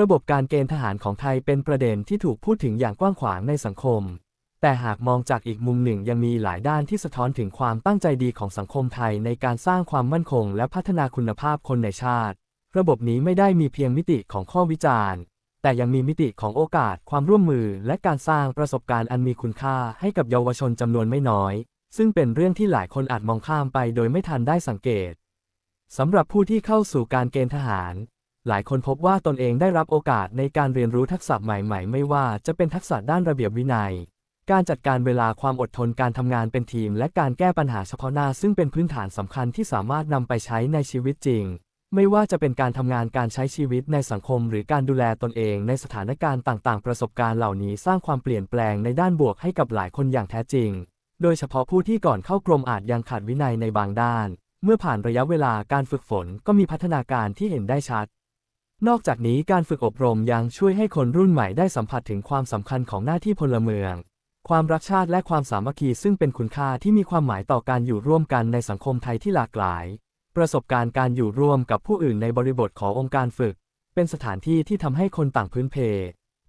ระบบการเกณฑ์ทหารของไทยเป็นประเด็นที่ถูกพูดถึงอย่างกว้างขวางในสังคม แต่หากมองจากอีกมุมหนึ่งยังมีหลายด้านที่สะท้อนถึงความตั้งใจดีของสังคมไทยในการสร้างความมั่นคง และพัฒนาคุณภาพคนในชาติ ระบบนี้ไม่ได้มีเพียงมิติของข้อวิจารณ์ แต่ยังมีมิติของโอกาส ความร่วมมือ และการสร้างประสบการณ์อันมีคุณค่าให้กับเยาวชนจำนวนไม่น้อย ซึ่งเป็นเรื่องที่หลายคนอาจมองข้ามไปโดยไม่ทันได้สังเกตสำหรับผู้ที่เข้าสู่การเกณฑ์ทหาร หลายคนพบว่าตนเองได้รับโอกาสในการเรียนรู้ทักษะใหม่ ๆ ไม่ว่าจะเป็นทักษะด้านระเบียบวินัย การจัดการเวลาความอดทนการทำงานเป็นทีม และการแก้ปัญหาเฉพาะหน้า ซึ่งเป็นพื้นฐานสำคัญที่สามารถนำไปใช้ในชีวิตจริง ไม่ว่าจะเป็นการทำงานการใช้ชีวิตในสังคม หรือการดูแลตนเองในสถานการณ์ต่างๆ ประสบการณ์เหล่านี้สร้างความเปลี่ยนแปลงในด้านบวกให้กับหลายคนอย่างแท้จริง โดยเฉพาะผู้ที่ก่อนเข้ากรมอาจยังขาดวินัยในบางด้าน เมื่อผ่านระยะเวลาการฝึกฝนก็มีพัฒนาการที่เห็นได้ชัด นอกจากนี้การฝึกอบรมยังช่วยให้คนรุ่นใหม่ได้สัมผัสถึงความสำคัญของหน้าที่พลเมือง ความรักชาติและความสามัคคีซึ่งเป็นคุณค่าที่มีความหมายต่อการอยู่ร่วมกันในสังคมไทยที่หลากหลาย ประสบการณ์การอยู่ร่วมกับผู้อื่นในบริบทขององค์การฝึก เป็นสถานที่ที่ทำให้คนต่างพื้นเพ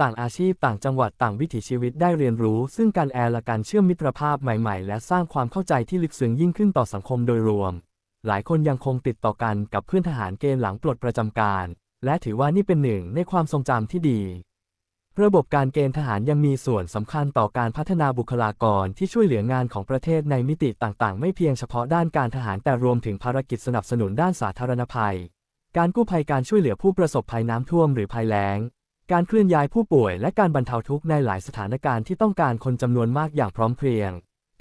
ต่างอาชีพต่างจังหวัดต่างวิถีชีวิตได้เรียนรู้ ซึ่งการแอร์และการเชื่อมมิตรภาพใหม่ๆ และสร้างความเข้าใจที่ลึกซึ้งยิ่งขึ้นต่อสังคมโดยรวม หลายคนยังคงติดต่อกันกับเพื่อนทหารเกณฑ์หลังปลดประจำการ และถือว่านี่เป็นหนึ่งในความทรงจำที่ดี ระบบการเกณฑ์ทหารยังมีส่วนสำคัญต่อการพัฒนาบุคลากรที่ช่วยเหลืองานของประเทศในมิติต่างๆ ไม่เพียงเฉพาะด้านการทหารแต่รวมถึงภารกิจสนับสนุนด้านสาธารณภัย การกู้ภัยการช่วยเหลือผู้ประสบภัยน้ำท่วมหรือภัยแล้ง การเคลื่อนย้ายผู้ป่วยและการบรรเทาทุกข์ในหลายสถานการณ์ที่ต้องการคนจำนวนมากอย่างพร้อมเพรียง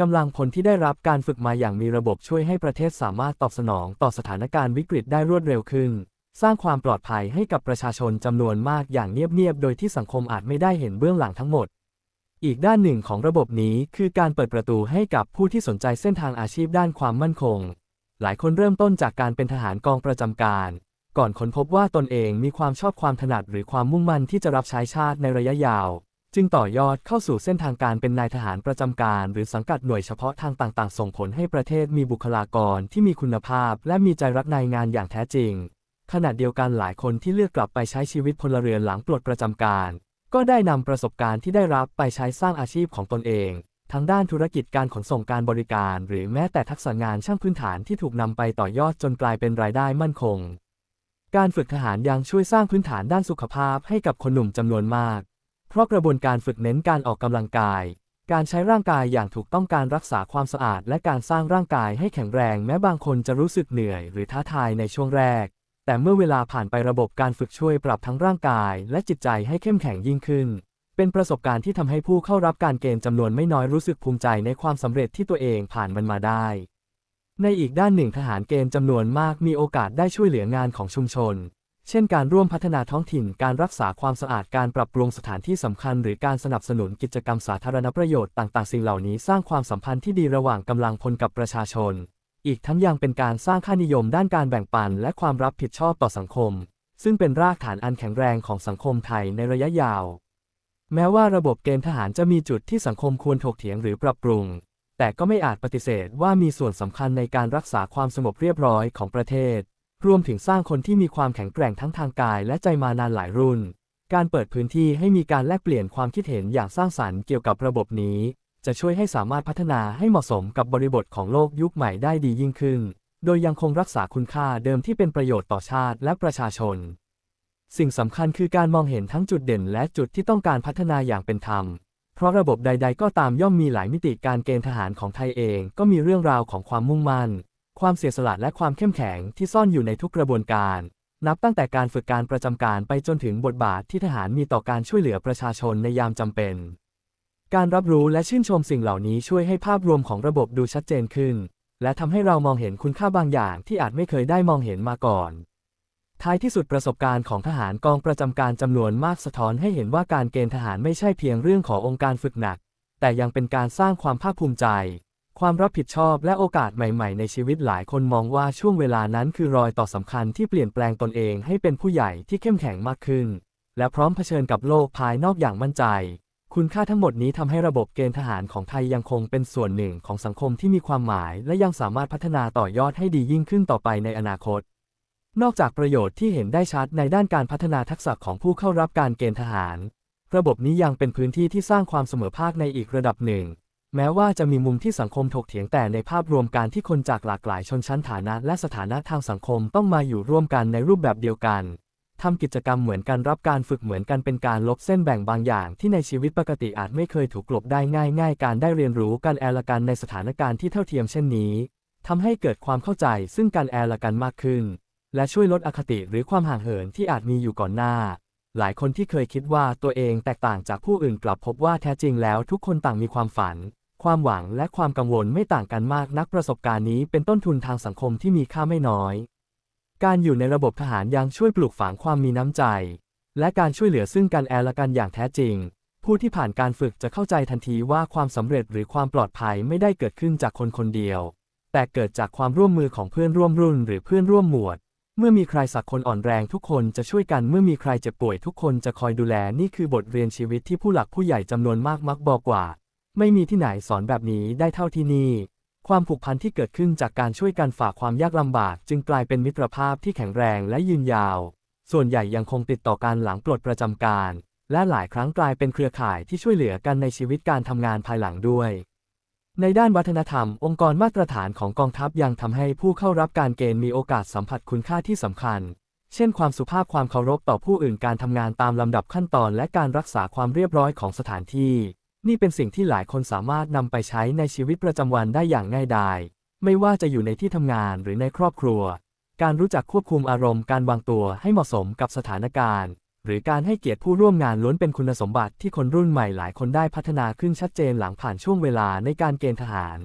กำลังพลที่ได้รับการฝึกมาอย่างมีระบบช่วยให้ประเทศสามารถตอบสนองต่อสถานการณ์วิกฤตได้รวดเร็วขึ้น สร้างความปลอดภัยให้กับประชาชนจำนวนมากอย่างเงียบๆ โดยที่สังคมอาจไม่ได้เห็นเบื้องหลังทั้งหมด อีกด้านหนึ่งของระบบนี้คือการเปิดประตูให้กับผู้ที่สนใจเส้นทางอาชีพด้านความมั่นคง หลายคนเริ่มต้นจากการเป็นทหารกองประจำการ ก่อนค้นพบว่าตนเองมีความชอบความถนัดหรือความมุ่งมั่นที่จะรับใช้ชาติในระยะยาว จึงต่อยอดเข้าสู่เส้นทางการเป็นนายทหารประจำการ หรือสังกัดหน่วยเฉพาะทางต่าง ๆ ส่งผลให้ประเทศมีบุคลากรที่มีคุณภาพ และมีใจรักในงานอย่างแท้จริง ขณะเดียวกันหลายคนที่เลือกกลับไปใช้ชีวิตพลเรือนหลังปลดประจำการ ก็ได้นำประสบการณ์ที่ได้รับไปใช้สร้างอาชีพของตนเองทั้งด้านธุรกิจการขนส่งการบริการ หรือแม้แต่ทักษะงานช่างพื้นฐานที่ถูกนำไปต่อยอดจนกลายเป็นรายได้มั่นคง การฝึกทหารยังช่วยสร้างพื้นฐานด้านสุขภาพให้กับคนหนุ่มจำนวนมาก เพราะกระบวนการฝึกเน้นการออกกำลังกาย การใช้ร่างกายอย่างถูกต้องการรักษาความสะอาด และการสร้างร่างกายให้แข็งแรง แม้บางคนจะรู้สึกเหนื่อย หรือท้าทายในช่วงแรก แต่เมื่อเวลาผ่านไประบบการฝึกช่วยปรับทั้งร่างกาย และจิตใจให้เข้มแข็งยิ่งขึ้น เป็นประสบการณ์ที่ทำให้ผู้เข้ารับการเกณฑ์จำนวนไม่น้อยรู้สึกภูมิใจในความสำเร็จที่ตัวเองผ่านมันมาได้ ในอีกด้านหนึ่งทหารเกณฑ์จำนวนมากมีโอกาสได้ช่วยเหลืองานของชุมชน เช่นการร่วมพัฒนาท้องถิ่น การรักษาความสะอาด การปรับปรุงสถานที่สำคัญ หรือการสนับสนุนกิจกรรมสาธารณประโยชน์ต่าง ๆ สิ่งเหล่านี้สร้างความสัมพันธ์ที่ดีระหว่างกำลังพลกับประชาชน อีกทั้งยังเป็นการสร้างค่านิยมด้านการแบ่งปันและความรับผิดชอบต่อสังคม ซึ่งเป็นรากฐานอันแข็งแรงของสังคมไทยในระยะยาว แม้ว่าระบบเกณฑ์ทหารจะมีจุดที่สังคมควรถกเถียงหรือปรับปรุง แต่ก็ไม่อาจปฏิเสธว่ามีส่วนสำคัญในการรักษาความสงบเรียบร้อยของประเทศ รวมถึงสร้างคนที่มีความแข็งแกร่งทั้งทางกายและใจมานานหลายรุ่น การเปิดพื้นที่ให้มีการแลกเปลี่ยนความคิดเห็นอย่างสร้างสรรค์เกี่ยวกับระบบนี้ จะช่วยให้สามารถพัฒนาให้เหมาะสมกับบริบทของโลกยุคใหม่ได้ดียิ่งขึ้น โดยยังคงรักษาคุณค่าเดิมที่เป็นประโยชน์ต่อชาติและประชาชน สิ่งสำคัญคือการมองเห็นทั้งจุดเด่นและจุดที่ต้องการพัฒนาอย่างเป็นธรรม เพราะระบบใด ๆ ก็ตามย่อมมีหลายมิติการเกณฑ์ทหารของไทยเองก็มีเรื่องราวของความมุ่งมั่น ความเสียสละและความเข้มแข็งที่ซ่อนอยู่ในทุกกระบวนการ นับตั้งแต่การฝึกการประจำการไปจนถึงบทบาทที่ทหารมีต่อการช่วยเหลือประชาชนในยามจำเป็น การรับรู้และชื่นชมสิ่งเหล่านี้ช่วยให้ภาพรวมของระบบดูชัดเจนขึ้น และทำให้เรามองเห็นคุณค่าบางอย่างที่อาจไม่เคยได้มองเห็นมาก่อน ท้ายที่สุดประสบการณ์ของทหารกองประจำการจำนวนมากสะท้อนให้เห็นว่าการเกณฑ์ทหารไม่ใช่เพียงเรื่องขององค์การฝึกหนัก แต่ยังเป็นการสร้างความภาคภูมิใจ ความรับผิดชอบและโอกาสใหม่ ๆ ในชีวิตหลายคนมองว่าช่วงเวลานั้นคือรอยต่อสำคัญที่เปลี่ยนแปลงตนเองให้เป็นผู้ใหญ่ที่เข้มแข็งมากขึ้น และพร้อมเผชิญกับโลกภายนอกอย่างมั่นใจ คุณค่าทั้งหมดนี้ทำให้ระบบเกณฑ์ทหารของไทยยังคงเป็นส่วนหนึ่งของสังคมที่มีความหมาย และยังสามารถพัฒนาต่อยอดให้ดียิ่งขึ้นต่อไปในอนาคต นอกจากประโยชน์ที่เห็นได้ชัดในด้านการพัฒนาทักษะของผู้เข้ารับการเกณฑ์ทหาร ระบบนี้ยังเป็นพื้นที่ที่สร้างความเสมอภาคในอีกระดับหนึ่ง แม้ว่าจะมีมุมที่สังคมถกเถียงแต่ในภาพรวมการที่คนจากหลากหลายชนชั้นฐานะและสถานะทางสังคมต้องมาอยู่ร่วมกันในรูปแบบเดียวกัน ทำกิจกรรมเหมือนกันรับการฝึกเหมือนกันเป็นการลบเส้นแบ่งบางอย่าง ที่ในชีวิตปกติอาจไม่เคยถูกกลบได้ง่ายๆการได้เรียนรู้การแอลกันในสถานการณ์ที่เท่าเทียมเช่นนี้ทำให้เกิดความเข้าใจซึ่งการแอลกันมากขึ้น และช่วยลดอคติหรือความห่างเหินที่อาจมีอยู่ก่อนหน้า หลายคนที่เคยคิดว่าตัวเองแตกต่างจากผู้อื่นกลับพบว่าแท้จริงแล้วทุกคนต่างมีความฝัน ความหวังและความกังวลไม่ต่างกันมากนักประสบการณ์นี้เป็นต้นทุนทางสังคมที่มีค่าไม่น้อย การอยู่ในระบบทหารยังช่วยปลูกฝังความมีน้ำใจ และการช่วยเหลือซึ่งกันแอลกันอย่างแท้จริง ผู้ที่ผ่านการฝึกจะเข้าใจทันทีว่าความสำเร็จหรือความปลอดภัยไม่ได้เกิดขึ้นจากคนคนเดียว แต่เกิดจากความร่วมมือของเพื่อนร่วมรุ่น หรือเพื่อนร่วมหมวด เมื่อมีใครสักคนอ่อนแรงทุกคนจะช่วยกันเมื่อมีใครเจ็บป่วยทุกคนจะคอยดูแลนี่คือบทเรียนชีวิตที่ผู้หลักผู้ใหญ่จำนวนมากมักบอกว่า ไม่มีที่ไหนสอนแบบนี้ได้เท่าที่นี่ ความผูกพันที่เกิดขึ้นจากการช่วยกันฝ่าความยากลำบาก จึงกลายเป็นมิตรภาพที่แข็งแรงและยืนยาว ส่วนใหญ่ยังคงติดต่อกันหลังปลดประจำการ และหลายครั้งกลายเป็นเครือข่ายที่ช่วยเหลือกันในชีวิตการทำงานภายหลังด้วย ในด้านวัฒนธรรม องค์กรมาตรฐานของกองทัพยังทำให้ผู้เข้ารับการเกณฑ์มีโอกาสสัมผัสคุณค่าที่สำคัญ เช่น ความสุภาพความเคารพต่อผู้อื่นการทำงานตามลำดับขั้นตอน และการรักษาความเรียบร้อยของสถานที่ นี่เป็นสิ่งที่หลายคนสามารถนำไปใช้ในชีวิตประจำวันได้อย่างง่ายดาย ไม่ว่าจะอยู่ในที่ทำงานหรือในครอบครัว การรู้จักควบคุมอารมณ์การวางตัวให้เหมาะสมกับสถานการณ์ หรือการให้เกียรติผู้ร่วมงานล้วนเป็นคุณสมบัติที่คนรุ่นใหม่หลายคนได้พัฒนาขึ้นชัดเจนหลังผ่านช่วงเวลาในการเกณฑ์ทหาร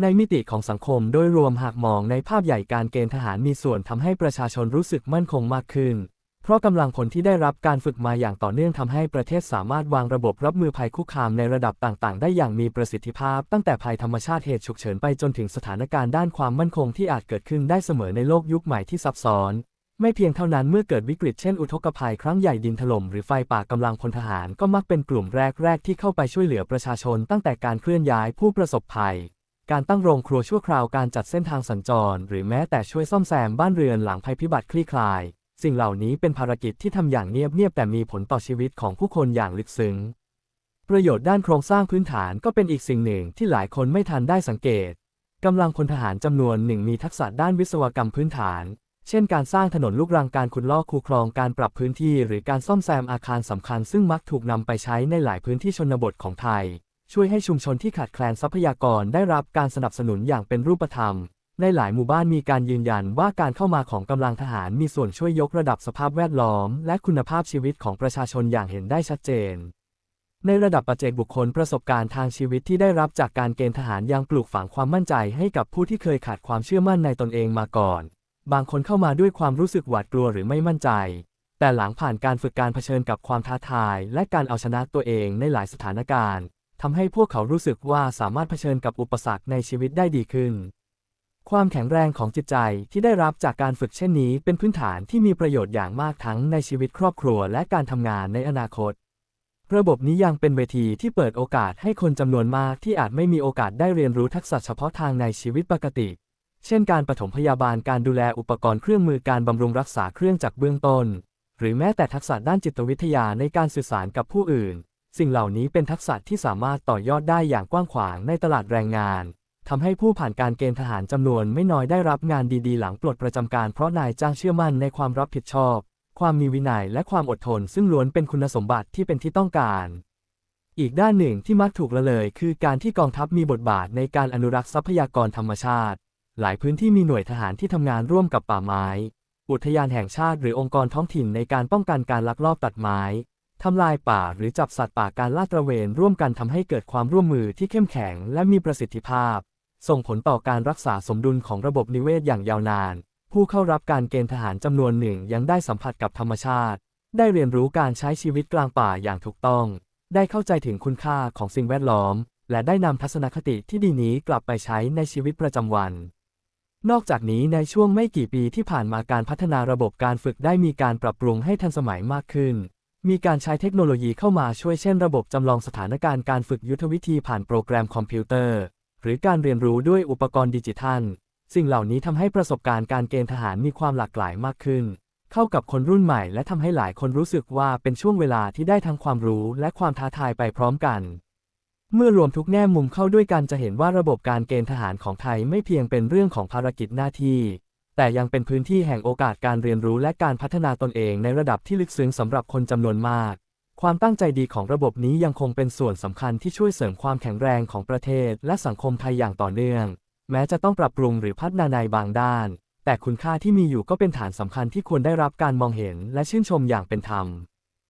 ในมิติของสังคมโดยรวมหากมองในภาพใหญ่การเกณฑ์ทหารมีส่วนทำให้ประชาชนรู้สึกมั่นคงมากขึ้น ราะกำลังพลที่ได้รับการฝึกมาอย่างต่อเนื่องทำให้ประเทศสามารถวางระบบรับมือภัยคุกคามในระดับต่าง ๆ ได้อย่างมีประสิทธิภาพ ตั้งแต่ภัยธรรมชาติเหตุฉุกเฉินไปจนถึงสถานการณ์ด้านความมั่นคงที่อาจเกิดขึ้นได้เสมอในโลกยุคใหม่ที่ซับซ้อน ไม่เพียงเท่านั้นเมื่อเกิดวิกฤตเช่นอุทกภัยครั้งใหญ่ดินถล่มหรือไฟป่ากำลังพลทหารก็มักเป็นกลุ่มแรก ๆ ที่เข้าไปช่วยเหลือประชาชน ตั้งแต่การเคลื่อนย้ายผู้ประสบภัยการตั้งโรงครัวชั่วคราวการจัดเส้นทางสัญจร หรือแม้แต่ช่วยซ่อมแซมบ้านเรือนหลังภัยพิบัติคลี่คลาย สิ่งเหล่านี้เป็นภารกิจที่ทำอย่างเงียบๆแต่มีผลต่อชีวิตของผู้คนอย่างลึกซึ้ง ประโยชน์ด้านโครงสร้างพื้นฐานก็เป็นอีกสิ่งหนึ่งที่หลายคนไม่ทันได้สังเกตกำลังพลทหารจำนวนหนึ่งมีทักษะด้านวิศวกรรมพื้นฐาน เช่นการสร้างถนนลูกรังการขุดลอกคูคลองการปรับพื้นที่ หรือการซ่อมแซมอาคารสำคัญซึ่งมักถูกนำไปใช้ในหลายพื้นที่ชนบทของไทย ช่วยให้ชุมชนที่ขาดแคลนทรัพยากรได้รับการสนับสนุนอย่างเป็นรูปธรรม ในหลายหมู่บ้านมีการยืนยันว่าการเข้ามาของกำลังทหารมีส่วนช่วยยกระดับสภาพแวดล้อม และคุณภาพชีวิตของประชาชนอย่างเห็นได้ชัดเจน ในระดับปัจเจกบุคคลประสบการณ์ทางชีวิตที่ได้รับจากการเกณฑ์ทหารยังปลูกฝังความมั่นใจให้กับผู้ที่เคยขาดความเชื่อมั่นในตนเองมาก่อน บางคนเข้ามาด้วยความรู้สึกหวาดกลัวหรือไม่มั่นใจ แต่หลังผ่านการฝึกการเผชิญกับความท้าทาย และการเอาชนะตัวเองในหลายสถานการณ์ทำให้พวกเขารู้สึกว่าสามารถเผชิญกับอุปสรรคในชีวิตได้ดีขึ้น ความแข็งแรงของจิตใจที่ได้รับจากการฝึกเช่นนี้เป็นพื้นฐานที่มีประโยชน์อย่างมากทั้งในชีวิตครอบครัวและการทำงานในอนาคต ระบบนี้ยังเป็นเวทีที่เปิดโอกาสให้คนจำนวนมากที่อาจไม่มีโอกาสได้เรียนรู้ทักษะเฉพาะทางในชีวิตปกติ เช่นการปฐมพยาบาลการดูแลอุปกรณ์เครื่องมือการบำรุงรักษาเครื่องจักรเบื้องต้น หรือแม้แต่ทักษะด้านจิตวิทยาในการสื่อสารกับผู้อื่น สิ่งเหล่านี้เป็นทักษะที่สามารถต่อยอดได้อย่างกว้างขวางในตลาดแรงงาน ทำให้ผู้ผ่านการเกณฑ์ทหารจำนวนไม่น้อยได้รับงานดีๆ หลังปลดประจำการเพราะนายจ้างเชื่อมั่นในความรับผิดชอบ ความมีวินัยและความอดทน ซึ่งล้วนเป็นคุณสมบัติที่เป็นที่ต้องการ อีกด้านหนึ่งที่มักถูกละเลย คือการที่กองทัพมีบทบาทในการอนุรักษ์ทรัพยากรธรรมชาติ หลายพื้นที่มีหน่วยทหารที่ทำงานร่วมกับป่าไม้ อุทยานแห่งชาติหรือองค์กรท้องถิ่นในการป้องกันการลักลอบตัดไม้ทำลายป่าหรือจับสัตว์ป่าการลาดตระเวนร่วมกันทำให้เกิดความร่วมมือที่เข้มแข็งและมีประสิทธิภาพ ส่งผลต่อการรักษาสมดุลของระบบนิเวศอย่างยาวนาน ผู้เข้ารับการเกณฑ์ทหารจำนวนหนึ่งยังได้สัมผัสกับธรรมชาติ ได้เรียนรู้การใช้ชีวิตกลางป่าอย่างถูกต้อง ได้เข้าใจถึงคุณค่าของสิ่งแวดล้อม และได้นำทัศนคติที่ดีนี้กลับไปใช้ในชีวิตประจำวัน นอกจากนี้ในช่วงไม่กี่ปีที่ผ่านมาการพัฒนาระบบการฝึกได้มีการปรับปรุงให้ทันสมัยมากขึ้นมีการใช้เทคโนโลยีเข้ามาช่วยเช่นระบบจำลองสถานการณ์การฝึกยุทธวิธีผ่านโปรแกรมคอมพิวเตอร์ หรือการเรียนรู้ด้วยอุปกรณ์ดิจิทัล สิ่งเหล่านี้ทำให้ประสบการณ์การเกณฑ์ทหารมีความหลากหลายมากขึ้น เข้ากับคนรุ่นใหม่และทำให้หลายคนรู้สึกว่าเป็นช่วงเวลาที่ได้ทั้งความรู้และความท้าทายไปพร้อมกัน เมื่อรวมทุกแง่มุมเข้าด้วยกันจะเห็นว่าระบบการเกณฑ์ทหารของไทยไม่เพียงเป็นเรื่องของภารกิจหน้าที่ แต่ยังเป็นพื้นที่แห่งโอกาสการเรียนรู้และการพัฒนาตนเองในระดับที่ลึกซึ้งสำหรับคนจำนวนมาก ความตั้งใจดีของระบบนี้ยังคงเป็นส่วนสำคัญที่ช่วยเสริมความแข็งแรงของประเทศและสังคมไทยอย่างต่อเนื่อง แม้จะต้องปรับปรุงหรือพัฒนาในบางด้าน แต่คุณค่าที่มีอยู่ก็เป็นฐานสำคัญที่ควรได้รับการมองเห็นและชื่นชมอย่างเป็นธรรม